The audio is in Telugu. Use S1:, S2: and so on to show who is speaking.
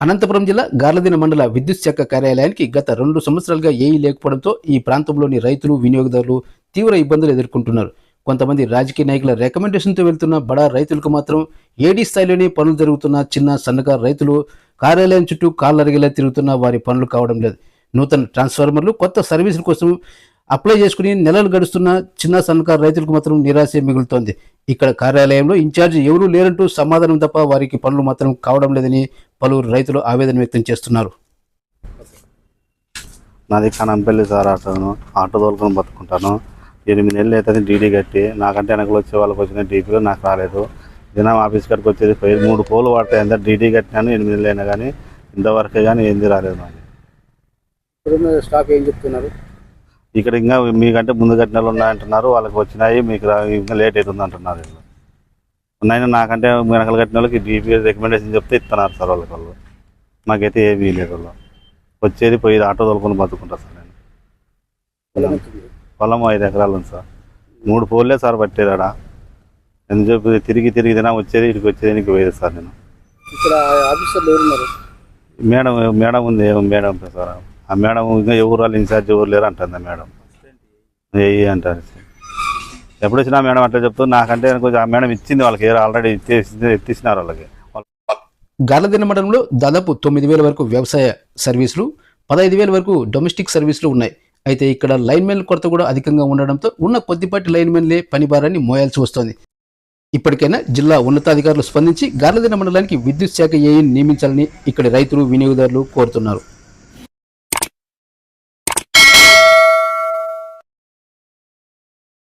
S1: అనంతపురం జిల్లా గార్లదిన మండల విద్యుత్ శాఖ కార్యాలయానికి గత రెండు సంవత్సరాలుగా ఏఈ లేకపోవడంతో ఈ ప్రాంతంలోని రైతులు వినియోగదారులు తీవ్ర ఇబ్బందులు ఎదుర్కొంటున్నారు. కొంతమంది రాజకీయ నాయకుల రికమెండేషన్తో వెళ్తున్న బడా రైతులకు మాత్రం ఏడీ స్థాయిలోనే పనులు జరుగుతున్న చిన్న సన్నకారు రైతులు కార్యాలయం చుట్టూ కాళ్ళరిగేలా తిరుగుతున్న వారి పనులు కావడం లేదు. నూతన ట్రాన్స్ఫార్మర్లు కొత్త సర్వీసుల కోసం అప్లై చేసుకుని నెలలు గడుస్తున్న చిన్న సన్నకారు రైతులకు మాత్రం నిరాశ మిగులుతోంది. ఇక్కడ కార్యాలయంలో ఇన్ఛార్జ్ ఎవరూ లేరంటూ సమాధానం తప్ప వారికి పనులు మాత్రం కావడం లేదని పలువురు రైతులు ఆవేదన వ్యక్తం చేస్తున్నారు.
S2: నాది కనంపల్లి సార్ ఆటోను ఆటో తోలుకొని బతుకుంటాను. ఎనిమిది నెలలు అవుతుంది డీడీ కట్టి. నాకంటే వెనకలు వచ్చే వాళ్ళకి వచ్చిన డీపీలో నాకు రాలేదు. దినం ఆఫీస్ కాడికి వచ్చేది పోయి మూడు పోలు పడతాయి అంతా డీడీ కట్టినాను ఎనిమిది నెలలు అయినా కానీ ఇంతవరకే కానీ ఏంది రాలేదు నాకు
S1: స్టాక్ ఏం చెప్తున్నారు?
S2: ఇక్కడ ఇంకా మీకంటే ముందు కట్టిన వాళ్ళు ఉన్నాయంటున్నారు వాళ్ళకి వచ్చినాయి మీకు ఇంకా లేట్ అవుతుంది అంటున్నారు ఉన్నాయని నాకంటే వెనకలు కట్టిన వాళ్ళకి డీపీ రికమెండేషన్ చెప్తే ఇస్తున్నారు సార్ వాళ్ళకి వాళ్ళు. మాకైతే ఏమీ లేదు వాళ్ళు. వచ్చేది పోయి ఆటో తోలుకొని బతుకుంటా సార్ నేను. పొలం ఐదు ఎకరాలు ఉంది సార్. మూడు పోల్లే సార్ పట్టేది ఆడ. ఎందుకు చెప్పి తిరిగి తిరిగి తినా వచ్చేది ఇక్కడికి వచ్చేది నీకు పోయేది సార్ నేను.
S1: ఇక్కడ ఆఫీసర్లు ఎవరున్నారు?
S2: మేడం మేడం ఉంది మేడం సార్. ఆ మేడం ఇంకా ఎవరు వాళ్ళు ఇన్ఛార్జ్ ఎవరు లేరు అంటుంది ఆ మేడం. ఏ అంటారు. ఎప్పుడు వచ్చినా మేడం అట్లా చెప్తూ నాకంటే కొంచెం ఆ మేడం ఇచ్చింది వాళ్ళకి ఆల్రెడీ ఇచ్చేసి ఎత్తిసినారు వాళ్ళకి.
S1: గార్లదిన మండలంలో దాదాపు తొమ్మిది వేల వరకు వ్యవసాయ సర్వీసులు పదహైదు వేల వరకు డొమెస్టిక్ సర్వీసులు ఉన్నాయి. అయితే ఇక్కడ లైన్మెన్ కొరత కూడా అధికంగా ఉండడంతో ఉన్న కొద్దిపాటి లైన్మెన్లే పని భారాన్ని మోయాల్సి వస్తోంది. ఇప్పటికైనా జిల్లా ఉన్నతాధికారులు స్పందించి గార్లదిన మండలానికి విద్యుత్ శాఖ ఏఈని నియమించాలని ఇక్కడి రైతులు వినియోగదారులు కోరుతున్నారు.